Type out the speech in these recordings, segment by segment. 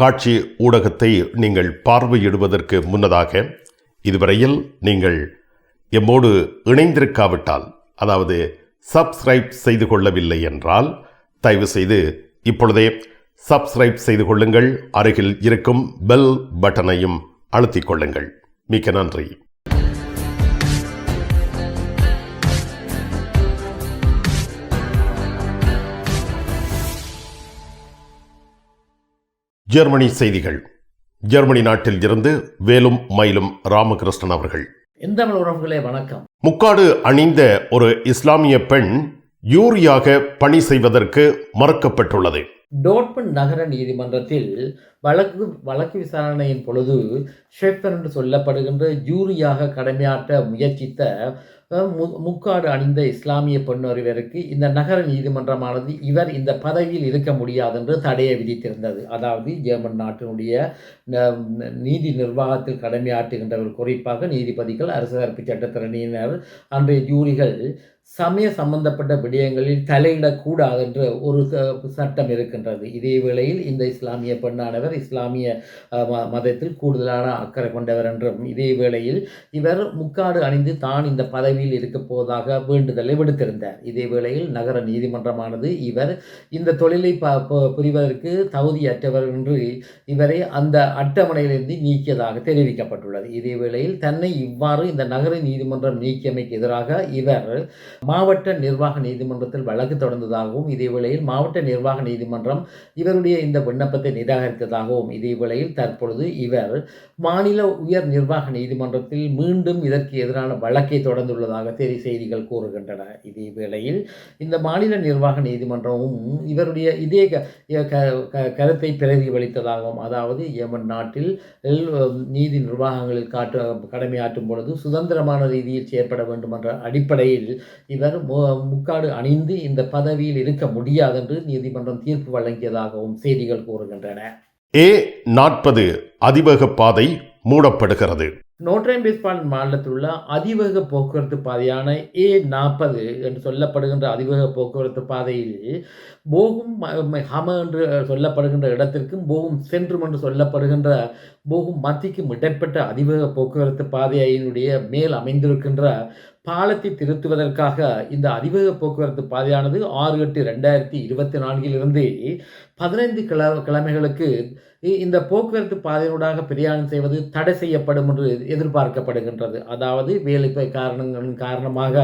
காட்சி ஊடகத்தை நீங்கள் பார்வையிடுவதற்கு முன்னதாக இதுவரையில் நீங்கள் எம்மோடு இணைந்திருக்காவிட்டால் அதாவது சப்ஸ்கிரைப் செய்து கொள்ளவில்லை என்றால் தயவு செய்து இப்பொழுதே சப்ஸ்கிரைப் செய்து கொள்ளுங்கள். அருகில் இருக்கும் பெல் பட்டனையும் அழுத்திக் கொள்ளுங்கள். மிக்க நன்றி. ஜெர்மனி செய்திகள். ஜெர்மனி நாட்டில் இருந்து வேலும் மயிலும் ராமகிருஷ்ணன் அவர்கள். எந்தமிழ் உறவுகளே வணக்கம். முக்காடு அணிந்த ஒரு இஸ்லாமிய பெண் யூரியாக பணி செய்வதற்கு மறுக்கப்பட்டுள்ளது. டோட்மன் நகர நீதிமன்றத்தில் வழக்கு வழக்கு விசாரணையின் பொழுது ஷெஃபர் என்று சொல்லப்படுகின்ற ஜூரியாக கடமையாற்ற முயற்சித்த முக்காடு அணிந்த இஸ்லாமிய பெண்ணொருவருக்கு இந்த நகர நீதிமன்றமானது இவர் இந்த பதவியில் இருக்க முடியாது என்று தடையை விதித்திருந்தது. அதாவது ஜெர்மன் நாட்டினுடைய ந- நீதி நிர்வாகத்தில் கடமையாற்றுகின்றவர் குறிப்பாக நீதிபதிகள் அரசு தரப்பு சட்டத்திறனியினர் அன்றைய ஜூரிகள் சமய சம்பந்தப்பட்ட விடயங்களில் தலையிடக்கூடாது என்ற ஒரு ச- சட்டம் இருக்கின்றது. இதே வேளையில் இந்த இஸ்லாமிய பெண்ணானவர் இஸ்லாமிய ம- மதத்தில் கூடுதலான அக்கறை கொண்டவர் என்றும் இதே வேளையில் இவர் முக்காடு அணிந்து தான் இந்த பதவியில் இருக்க போவதாக வேண்டுதலை விடுத்திருந்தார். இதே வேளையில் நகர நீதிமன்றமானது இவர் இந்த தொழிலை ப ப- புரிவதற்கு தகுதியற்றவர் என்று இவரை அந்த அட்டவணையிலிருந்து நீக்கியதாக தெரிவிக்கப்பட்டுள்ளது. இதே வேளையில் தன்னை இவ்வாறு இந்த நகர நீதிமன்றம் நீக்கியமைக்கு எதிராக இவர் மாவட்ட நிர்வாக நீதிமன்றத்தில் வழக்கு தொடர்ந்ததாகவும் இதே வேளையில் மாவட்ட நிர்வாக நீதிமன்றம் இவருடைய இந்த விண்ணப்பத்தை நிராகரித்ததாகவும் இதே வேளையில் தற்பொழுது இவர் மாநில உயர் நிர்வாக நீதிமன்றத்தில் மீண்டும் இதற்கு எதிரான வழக்கை தொடர்ந்துள்ளதாக தெரி செய்திகள் கூறுகின்றன. இதே வேளையில் இந்த மாநில நிர்வாக நீதிமன்றமும் இவருடைய இதே க- க- க- கருத்தை பிரதிபலித்ததாகவும் அதாவது யமன் நாட்டில் நீதி நிர்வாகங்களில் காட்டு கடமையாற்றும் பொழுது சுதந்திரமான ரீதியில் செயற்பட வேண்டும் என்ற அடிப்படையில் இவர் முக்காடு அணிந்து இந்த பதவியில் இருக்க முடியாது என்று நீதிமன்றம் தீர்ப்பு வழங்கியதாகவும் செய்திகள் கூறுகின்றன. ஏ நாற்பது அதிவேக பாதை மூடப்படுகிறது. நோட்ரேம் பேஸ்பால் மாநிலத்தில் உள்ள அதிவேக போக்குவரத்து பாதையான ஏ நாற்பது என்று சொல்லப்படுகின்ற அதிவேக போக்குவரத்து பாதையில் போகும் ஹம என்று சொல்லப்படுகின்ற இடத்திற்கும் போகும் சென்றும் என்று சொல்லப்படுகின்ற போகும் மத்திக்கும் இடைப்பட்ட அதிவேக போக்குவரத்து பாதையினுடைய மேல் அமைந்திருக்கின்ற பாலத்தை திருத்துவதற்காக இந்த அதிவேக போக்குவரத்து பாதையானது ஆறு எட்டு ரெண்டாயிரத்தி இருபத்தி நான்கிலிருந்து பதினைந்து கிழ கிழமைகளுக்கு இ- இந்த போக்குவரத்து பாதையினூடாக பிரயாணம் செய்வது தடை செய்யப்படும் என்று எதிர்பார்க்கப்படுகின்றது. அதாவது வேலைப்பை காரணங்களின் காரணமாக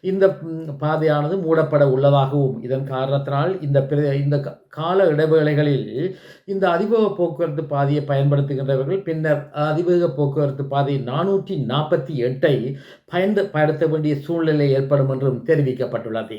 இந்த பாதையானது மூடப்பட உள்ளதாகவும் இதன் காரணத்தினால் இந்த பிர- இந்த க- கால இடைவேளைகளில் இந்த அதிவேக போக்குவரத்து பாதையை பயன்படுத்துகின்றவர்கள் பின்னர் அதிவேக போக்குவரத்து பாதை நானூற்றி நாற்பத்தி எட்டை பயன்படுத்த வேண்டிய சூழ்நிலை ஏற்படும் என்றும் தெரிவிக்கப்பட்டுள்ளது.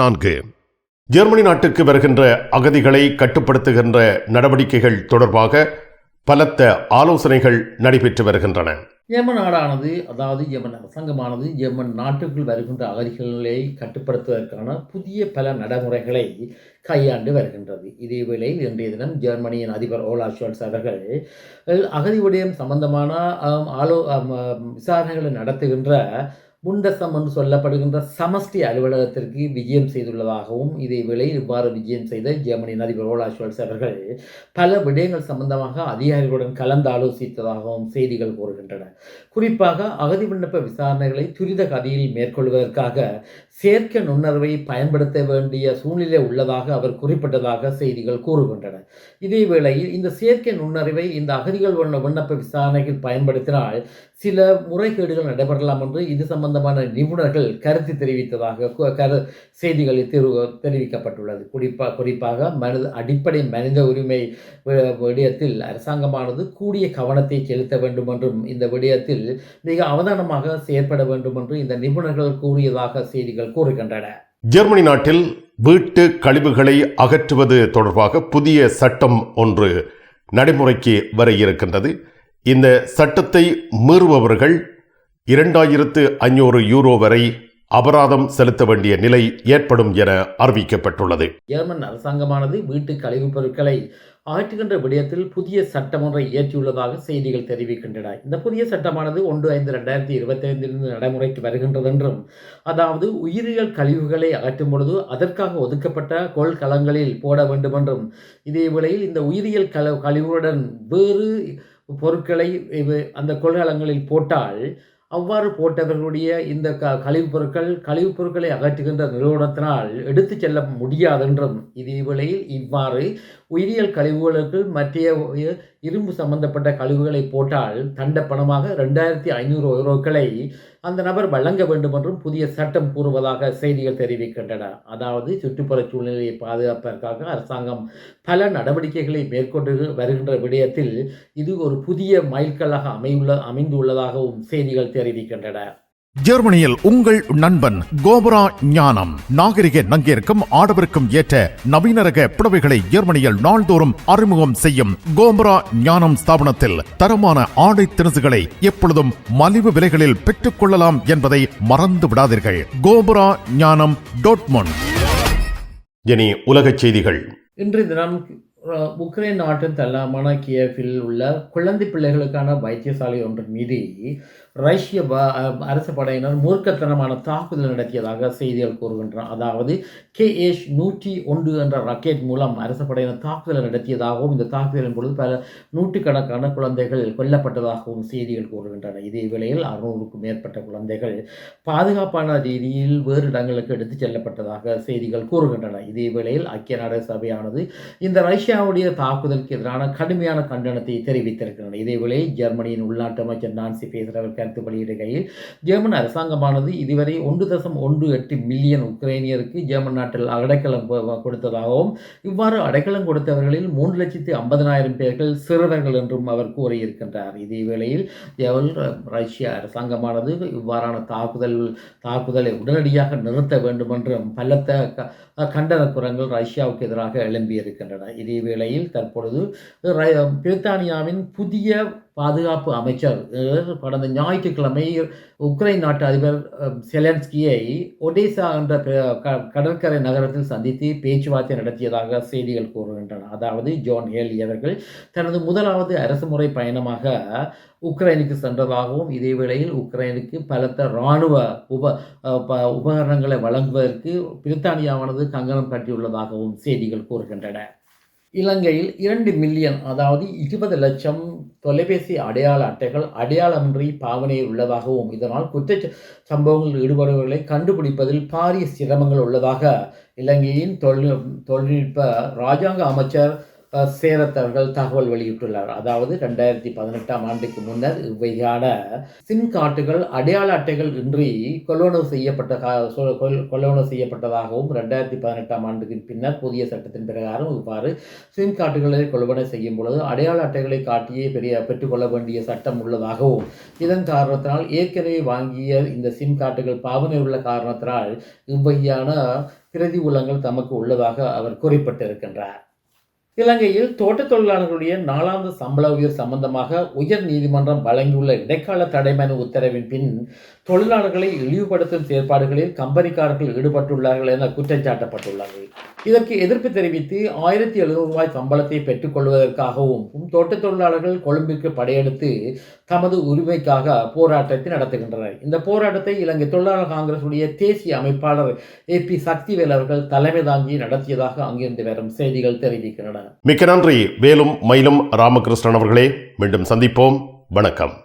நான்கு. ஜெர்மனி நாட்டுக்கு வருகின்ற அகதிகளை கட்டுப்படுத்துகின்ற நடவடிக்கைகள் தொடர்பாக பலத்த ஆலோசனைகள் நடைபெற்று வருகின்றன. யமன் நாடானது அதாவது யமன் அரசாங்கமானது ஜெர்மன் நாட்டுக்குள் வருகின்ற அகதிகளை கட்டுப்படுத்துவதற்கான புதிய பல நடைமுறைகளை கையாண்டு வருகின்றது. இதேவேளை இன்றைய தினம் ஜெர்மனியின் அதிபர் ஓலா ஷோல்ஸ் அவர்கள் அகதி விடயம் சம்பந்தமான ஆலோ விசாரணைகளை நடத்துகின்ற புண்டசம் என்று சொல்லப்படுகின்ற சமஷ்டி அலுவலகத்திற்கு விஜயம் செய்துள்ளதாகவும் இதே வேளை இவ்வாறு விஜயம் செய்த ஜெர்மனியின் அதிபர் ஓலா ஷோல்ஸ் அவர்கள் பல விடயங்கள் சம்பந்தமாக அதிகாரிகளுடன் கலந்து ஆலோசித்ததாகவும் செய்திகள் கூறுகின்றன. குறிப்பாக அகதி விண்ணப்ப விசாரணைகளை துரித கதியில் மேற்கொள்வதற்காக செயற்கை நுண்ணறிவை பயன்படுத்த வேண்டிய சூழ்நிலை உள்ளதாக அவர் குறிப்பிட்டதாக செய்திகள் கூறுகின்றன. இதே வேளையில் இந்த செயற்கை நுண்ணறிவை இந்த அகதிகள் விண்ணப்ப விசாரணையில் பயன்படுத்தினால் சில முறைகேடுகள் நடைபெறலாம் என்று இது சம்பந்தமான நிபுணர்கள் கருத்து தெரிவித்ததாக கரு செய்திகளில் தெரு தெரிவிக்கப்பட்டுள்ளது. குறிப்பாக குறிப்பாக மனித அடிப்படை மனித உரிமை விடயத்தில் அரசாங்கமானது கூடிய கவனத்தை செலுத்த வேண்டும் என்றும் இந்த விடயத்தில் மிக அவதானமாக செயற்பட வேண்டும் என்று இந்த நிபுணர்கள் கூறியதாக செய்திகள் கூறுகின்றன. ஜெர்மனி நாட்டில் வீட்டு கழிவுகளை அகற்றுவது தொடர்பாக புதிய சட்டம் ஒன்று நடைமுறைக்கு வர இருக்கின்றது. இந்த சட்டத்தை மீறுபவர்கள் இரண்டாயிரத்து ஐநூறு யூரோ வரை அபராதம் செலுத்த வேண்டிய நிலை ஏற்படும் என அறிவிக்கப்பட்டுள்ளது. ஜெர்மன் அரசாங்கமானது வீட்டு கழிவுப் பொருட்களை ஆற்றுகின்ற விடயத்தில் புதிய சட்டம் ஒன்றை இயற்றியுள்ளதாக செய்திகள் தெரிவிக்கின்றன. இந்த புதிய சட்டமானது ஒன்று ஐந்து ரெண்டாயிரத்தி இருபத்தி ஐந்திலிருந்து நடைமுறைக்கு வருகின்றது என்றும் அதாவது உயிரியல் கழிவுகளை அகற்றும் பொழுது அதற்காக ஒதுக்கப்பட்ட கொள்கலங்களில் போட வேண்டும் என்றும் இதே வேளையில் இந்த உயிரியல் கல கழிவுடன் வேறு பொருட்களை அந்த கொள்கலங்களில் போட்டால் அவ்வாறு போட்டவர்களுடைய இந்த க கழிவுப் பொருட்கள் கழிவுப் பொருட்களை அகற்றுகின்ற நிறுவனத்தினால் எடுத்துச் செல்ல முடியாதென்றும் இதே வேளையில் இவ்வாறு உயிரியல் கழிவுகளுக்கு மற்ற இரும்பு சம்பந்தப்பட்ட கழிவுகளை போட்டால் தண்ட பணமாக ரெண்டாயிரத்தி ஐநூறு யூரோக்களை அந்த நபர் வழங்க வேண்டும் என்றும் புதிய சட்டம் கூறுவதாக செய்திகள் தெரிவிக்கின்றன. அதாவது சுற்றுப்புற சூழ்நிலையை பாதுகாப்பதற்காக அரசாங்கம் பல நடவடிக்கைகளை மேற்கொண்டு வருகின்ற விடயத்தில் இது ஒரு புதிய மைல்கல்லாக அமையுள்ள அமைந்துள்ளதாகவும் செய்திகள் தெரிவிக்கின்றன. ஜெர்மனியில் உங்கள் நண்பன் கோபரா ஞானம். நாகரிக நங்கிற்கும் ஆடவருக்கும் ஏற்ற நவீன ரக புடவைகளை ஜெர்மனியில் நாள்தோறும் அறிமுகம் செய்யும் கோபரா ஞானம் ஸ்தாபனத்தில் தரமான ஆடை திணுசுகளை எப்பொழுதும் மலிவு விலைகளில் பெற்றுக் கொள்ளலாம் என்பதை மறந்து விடாதீர்கள். கோபரா ஞானம் டோட்மொன் இனி உலகச் செய்திகள். இன்றைய தினம் உக்ரைன் நாட்டின் தலைநகரமான கியேவில் உள்ள குழந்தை பிள்ளைகளுக்கான வைத்தியசாலை ஒன்றின் மீது ரஷ்ய ப- அரசு படையினர் மூர்க்கத்தனமான தாக்குதல் நடத்தியதாக செய்திகள் கூறுகின்றன. அதாவது கேஎஸ் நூற்றி ஒன்று என்ற ராக்கெட் மூலம் அரசு படையினர் தாக்குதல் நடத்தியதாகவும் இந்த தாக்குதலின் பொழுது பல நூற்றுக்கணக்கான குழந்தைகள் கொல்லப்பட்டதாகவும் செய்திகள் கூறுகின்றன. இதே வேளையில் அறுநூறுக்கும் மேற்பட்ட குழந்தைகள் பாதுகாப்பான ரீதியில் வேறு இடங்களுக்கு எடுத்துச் செல்லப்பட்டதாக செய்திகள் கூறுகின்றன. இதே வேளையில் ஐக்கிய நாடு சபையானது இந்த ரஷ்யாவுடைய தாக்குதலுக்கு எதிரான கடுமையான கண்டனத்தை தெரிவித்திருக்கின்றன. இதே வேளையில் ஜெர்மனியின் உள்நாட்டு அமைச்சர் நான்சி பேசுகிறவர்கள் கருத்து வெளியிடுகையில் ஜெர்மன் அரசாங்கமானது இதுவரை ஒன்று தசம் ஒன்று எட்டு மில்லியன் உக்ரைனியருக்கு ஜெர்மன் நாட்டில் அடைக்கலம் கொடுத்ததாகவும் இவ்வாறு அடைக்கலம் கொடுத்தவர்களில் மூன்று லட்சத்தி ஐம்பதனாயிரம் பேர்கள் சிறுவர்கள் என்றும் அவர் கூறியிருக்கின்றார். இதே வேளையில் எவல் ரஷ்ய அரசாங்கமானது இவ்வாறான தாக்குதல் தாக்குதலை உடனடியாக நிறுத்த வேண்டும் என்றும் பலத்த க- கண்டன குரங்கள் ரஷ்யாவுக்கு எதிராக எழும்பியிருக்கின்றன. இதே வேளையில் தற்பொழுது பிரித்தானியாவின் புதிய பாதுகாப்பு அமைச்சர் கடந்த ஞாயிற்றுக்கிழமை உக்ரைன் நாட்டு அதிபர் செலன்ஸ்கியை ஒடிசா என்ற கடற்கரை நகரத்தில் சந்தித்து பேச்சுவார்த்தை நடத்தியதாக செய்திகள் கூறுகின்றன. அதாவது ஜான் ஹேலி அவர்கள் தனது முதலாவது அரசுமுறை பயணமாக உக்ரைனுக்கு சென்றதாகவும் இதே வேளையில் உக்ரைனுக்கு பலத்த இராணுவ உப ப- உபகரணங்களை வழங்குவதற்கு பிரித்தானியாவானது கங்கணம் கட்டியுள்ளதாகவும் செய்திகள் கூறுகின்றன. இலங்கையில் இரண்டு மில்லியன் அதாவது இருபது லட்சம் தொலைபேசி அடையாள அட்டைகள் அடையாளமின்றி பாவனையில் உள்ளதாகவும் இதனால் குற்ற சம்பவங்களில் ஈடுபடுபவர்களை கண்டுபிடிப்பதில் பாரிய சிரமங்கள் உள்ளதாக இலங்கையின் தொழில் தொழில்நுட்ப ராஜாங்க அமைச்சர் சேரத் அவர்கள் தகவல் வெளியிட்டுள்ளார். அதாவது ரெண்டாயிரத்தி பதினெட்டாம் ஆண்டுக்கு முன்னர் இவ்வையான சிம் கார்டுகள் அடையாள அட்டைகள் இன்றி கொள்வனவு செய்யப்பட்ட கா- சொ- செய்யப்பட்டதாகவும் ரெண்டாயிரத்தி பதினெட்டாம் ஆண்டுக்கு பின்னர் புதிய சட்டத்தின் பிரகாரம் இவ்வாறு சிம் கார்டுகளை கொள்வனை செய்யும் பொழுது அடையாள அட்டைகளை காட்டியே பெரிய பெற்றுக்கொள்ள வேண்டிய சட்டம் உள்ளதாகவும் இதன் காரணத்தினால் ஏற்கனவே வாங்கிய இந்த சிம் கார்டுகள் பாவனை உள்ள காரணத்தினால் இவ்வகையான பிரதிகூலங்கள் தமக்கு உள்ளதாக அவர் குறிப்பிட்டிருக்கின்றார். இலங்கையில் தோட்ட தொழிலாளர்களுடைய நாளாந்த சம்பள உயர் சம்பந்தமாக உயர் நீதிமன்றம் வழங்கியுள்ள இடைக்கால தடைமனு உத்தரவின் பின் தொழிலாளர்களை இழிவுபடுத்தும் செயற்பாடுகளில் கம்பெனிக்காரர்கள் ஈடுபட்டுள்ளார்கள் என குற்றம் இதற்கு எதிர்ப்பு தெரிவித்து ஆயிரத்தி எழுநூறு ரூபாய் சம்பளத்தை பெற்றுக்கொள்வதற்காகவும் தோட்டத் தொழிலாளர்கள் கொழும்பிற்கு படையெடுத்து தமது உரிமைக்காக போராட்டத்தை நடத்துகின்றனர். இந்த போராட்டத்தை இலங்கை தொழிலாளர் காங்கிரசுடைய தேசிய அமைப்பாளர் ஏ பி சக்திவேல் அவர்கள் தலைமை தாங்கி நடத்தியதாக அங்கிருந்து வரும் செய்திகள் தெரிவிக்கின்றன. மிக்க நன்றி. வேலும் மயிலும் ராமகிருஷ்ணன் அவர்களே மீண்டும் சந்திப்போம். வணக்கம்.